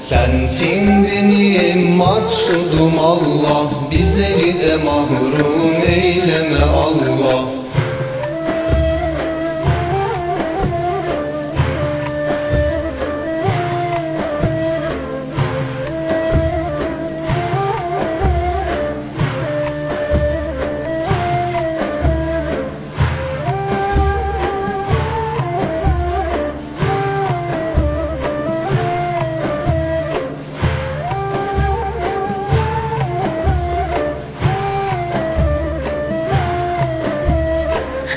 Sensin benim maksudum Allah Bizleri de mahrum eyleme Allah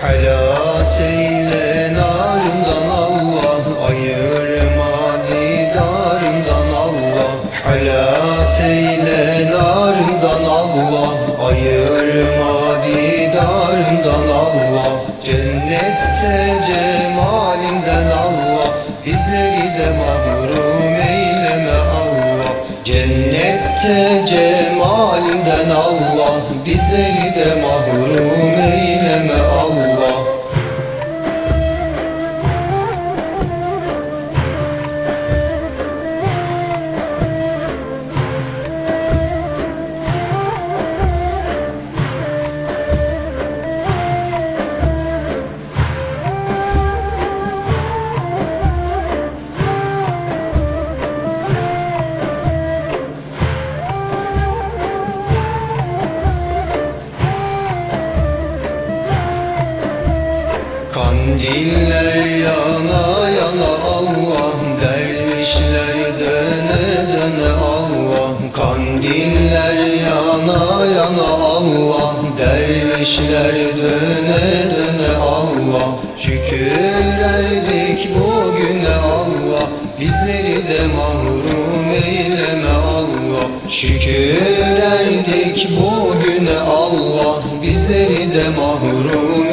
Halas eyle narından Allah Ayırma didarından Allah. Halas eyle narından Allah Ayırma didarından Allah. Cennette cemalinden Allah Bizleri de mahrum eyleme Allah. Cennette cemalinden Allah Bizleri de mahrum eyleme Allah Kandiller yana yana Allah Dervişler döne döne Allah Kandiller yana yana Allah Dervişler döne döne Allah Şükür erdik bugüne Allah Bizleri de mahrum eyleme Allah. Şükür erdik bugüne Allah Bizleri de mahrum